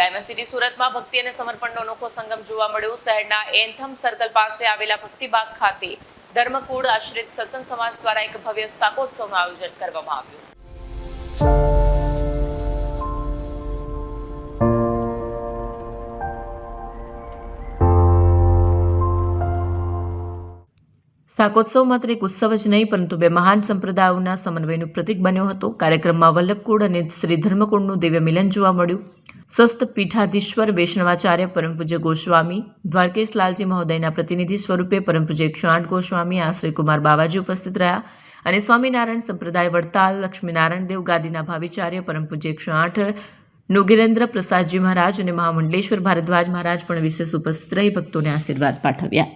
Diamond city સુરતમાં ભક્તિ અને સમર્પણનો અનોખો સંગમ જોવા મળ્યો. શહેરના એન્થમ સર્કલ પાસે આવેલા ભક્તિબાગ ખાતે ધર્મકુળ આશ્રિત સત્સંગ સમાજ દ્વારા એક ભવ્ય શાકોત્સવનું આયોજન કરવામાં આવ્યું. શાકોત્સવ માત્ર એક ઉત્સવ જ નહીં, પરંતુ બે મહાન સંપ્રદાયોના સમન્વયનું પ્રતીક બન્યો હતો. કાર્યક્રમમાં વલ્લભકુળ અને શ્રી ધર્મકુળનું દિવ્ય મિલન જોવા મળ્યું. સસ્ત પીઠાધીશ્વર વૈષ્ણવાચાર્ય પરમ ગોસ્વામી, દ્વારકેશ લાલજી મહોદયના પ્રતિનિધિ સ્વરૂપે પરમ પૂજ્ય આઠ ગોસ્વામી આશ્રી કુમાર બાવાજી ઉપસ્થિત રહ્યા. અને સ્વામિનારાયણ સંપ્રદાય વડતાલ, લક્ષ્મીનારાયણ દેવ, ગાદીના ભાવિચાર્ય, પરમ પૂજ્ય એકસો આઠ, નુગિરેન્દ્ર પ્રસાદજી મહારાજ અને મહામંડલેશ્વર ભારદ્વાજ મહારાજ પણ વિશેષ ઉપસ્થિત રહી ભક્તોને આશીર્વાદ પાઠવ્યા.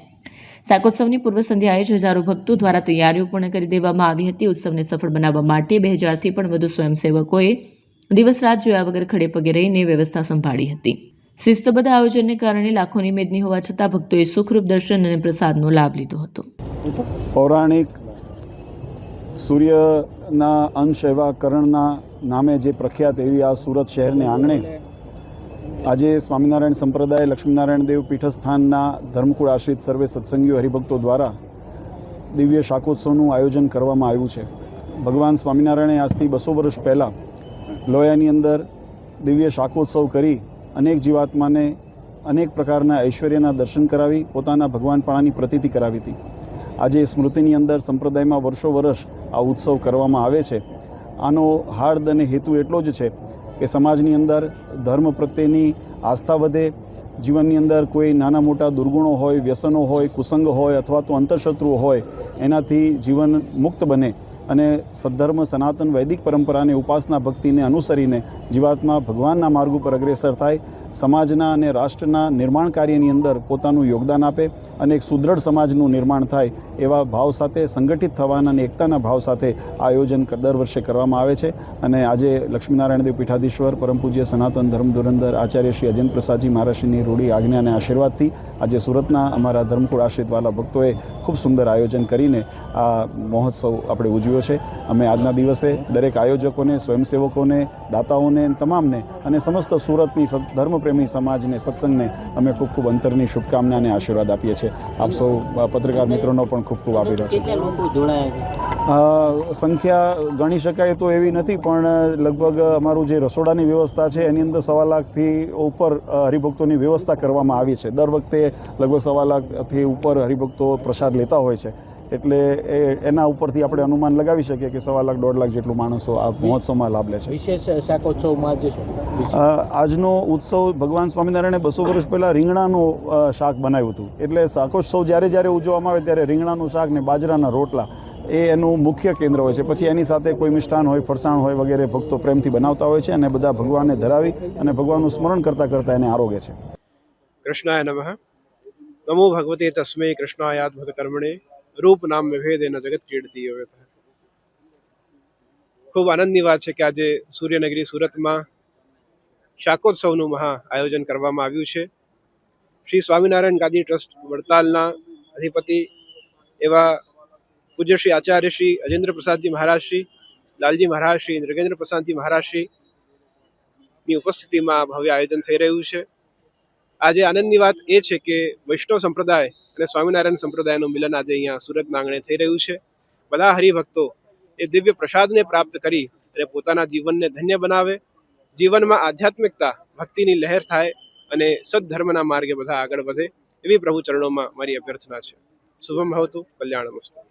શાકોત્સવની પૂર્વ સંધ્યાએ જ હજારો ભક્તો દ્વારા તૈયારીઓ પૂર્ણ કરી દેવામાં આવી હતી. ઉત્સવને સફળ બનાવવા માટે બે હજારથી પણ વધુ સ્વયંસેવકોએ દિવસ રાત જોયા વગર ખડે પગે રહીને વ્યવસ્થા સંભાળી હતી. શિસ્તબદ્ધ આયોજનને કારણે લાખોની મેદની હોવા છતાં ભક્તોએ સુખરૂપ દર્શન અને પ્રસાદનો લાભ લીધો હતો. પૌરાણિક સૂર્યના અંશ એવા કરણના નામે જે પ્રખ્યાત એવી આ સુરત શહેરને આંગણે આજે સ્વામિનારાયણ સંપ્રદાય લક્ષ્મીનારાયણ દેવ પીઠસ્થાનના ધર્મકુળ આશ્રિત સર્વે સત્સંગીઓ હરિભક્તો દ્વારા દિવ્ય શાકોત્સવનું આયોજન કરવામાં આવ્યું છે. ભગવાન સ્વામિનારાયણે આજથી બસો વર્ષ પહેલાં લોયાની અંદર દિવ્ય શાકોત્સવ કરી અનેક જીવાત્માને અનેક પ્રકારના ઐશ્વર્યના દર્શન કરાવી પોતાના ભગવાનપણાની પ્રતીતિ કરાવી હતી. આજે સ્મૃતિની અંદર સંપ્રદાયમાં વર્ષો વર્ષ આ ઉત્સવ કરવામાં આવે છે. આનો હાર્દ અને હેતુ એટલો જ છે કે સમાજની અંદર ધર્મ પ્રત્યેની આસ્થા વધે જીવનની અંદર કોઈ નાના મોટા દુર્ગુણો હોય, વ્યસનો હોય, કુસંગ હોય અથવા તો અંતરશત્રુઓ હોય, એનાથી જીવન મુક્ત બને અને સદ્ધર્મ, સનાતન, વૈદિક પરંપરાને, ઉપાસના ભક્તિને અનુસરીને જીવાત્મા ભગવાનના માર્ગ ઉપર અગ્રેસર થાય, સમાજના અને રાષ્ટ્રના નિર્માણ કાર્યની અંદર પોતાનું યોગદાન આપે અને એક સુદૃઢ સમાજનું નિર્માણ થાય એવા ભાવ સાથે, સંગઠિત થવાના અને એકતાના ભાવ સાથે આ આયોજન દર વર્ષે કરવામાં આવે છે. અને આજે લક્ષ્મીનારાયણ દેવ પીઠાધીશ્વર, પરમ પૂજ્ય સનાતન ધર્મ ધુરંધર આચાર્ય શ્રી અજેન્દ્ર પ્રસાદજી મહારાષ્ટ્રની રૂઢી આજ્ઞા અને આશીર્વાદથી આજે સુરતના અમારા ધર્મકુળ આશ્રિતવાલા ભક્તોએ ખૂબ સુંદર આયોજન કરીને આ મહોત્સવ આપણે ઉજવ્યો છે. અમે આજના દિવસે દરેક આયોજકોને સ્વયંસેવકોને દાતાઓને તમામને અને સમસ્ત સુરતની ધર્મપ્રેમી સમાજને સત્સંગને અમે ખૂબ ખૂબ અંતરની શુભકામના અને આશીર્વાદ આપીએ છીએ. આપ સૌ પત્રકાર મિત્રોનો પણ ખૂબ ખૂબ આભાર છે. સંખ્યા ગણી શકાય તો એવી નથી પણ લગભગ અમારું જે રસોડાની વ્યવસ્થા છે એની અંદર સવા લાખથી ઉપર હરિભક્તોની વ્યવસ્થા કરવામાં આવી છે. દર વખતે લગભગ સવા લાખથી ઉપર હરિભક્તો પ્રસાદ લેતા હોય છે. એટલે એ એના ઉપરથી આપણે અનુમાન લગાવી શકીએ કે સવા લાખ દોઢ લાખ જેટલું માણસો આ મહોત્સવમાં લાભ લે છે. વિશેષ શાકોત્સવમાં જે આજનો ઉત્સવ ભગવાન સ્વામિનારાયણે બસો વર્ષ પહેલાં રીંગણાનું શાક બનાવ્યું હતું. એટલે શાકોત્સવ જ્યારે જ્યારે ઉજવવામાં આવે ત્યારે રીંગણાનું શાક ને બાજરાના રોટલા એ એનું મુખ્ય કેન્દ્ર હોય છે. પછી એની સાથે કોઈ મિષ્ટાન હોય ફરસાણ હોય વગેરે ભક્તો પ્રેમથી બનાવતા હોય છે અને બધા ભગવાનને ધરાવી અને ભગવાનનું સ્મરણ કરતાં કરતાં એને આરોગે છે. कृष्णाय नमः नमो भगवते तस्मै कृष्णायात्मत कर्मणे રૂપ નામ ભેદેન જગત કીર્તિ વ્યવત ખૂબ આનંદની વાત છે કે આજે સૂર્યનગરી સુરતમાં શાકોત્સવનું મહા આયોજન કરવામાં આવ્યું છે શ્રી સ્વામિનારાયણ ગાદી ટ્રસ્ટ વડતાલના અધિપતિ એવા પૂજ્ય શ્રી આચાર્ય શ્રી અજેન્દ્ર પ્રસાદજી મહારાજ શ્રી લાલજી મહારાજ શ્રી નૃગેન્દ્ર પ્રસાદજી મહારાજ શ્રી ની ઉપસ્થિતિમાં આ ભવ્ય આયોજન થઈ રહ્યું છે આજે આનંદની વાત એ છે કે વૈષ્ણવ સંપ્રદાય અને સ્વામિનારાયણ સંપ્રદાયનું મિલન આજે અહીંયા સુરતના આંગણે થઈ રહ્યું છે. બધા હરિભક્તો એ દિવ્ય પ્રસાદને પ્રાપ્ત કરી અને પોતાના જીવનને ધન્ય બનાવે. જીવનમાં આધ્યાત્મિકતા, ભક્તિની લહેર થાય અને સદ્ધર્મના માર્ગે બધા આગળ વધે એવી પ્રભુ ચરણોમાં મારી અભ્યર્થના છે. શુભમ ભવતુ કલ્યાણમસ્તુ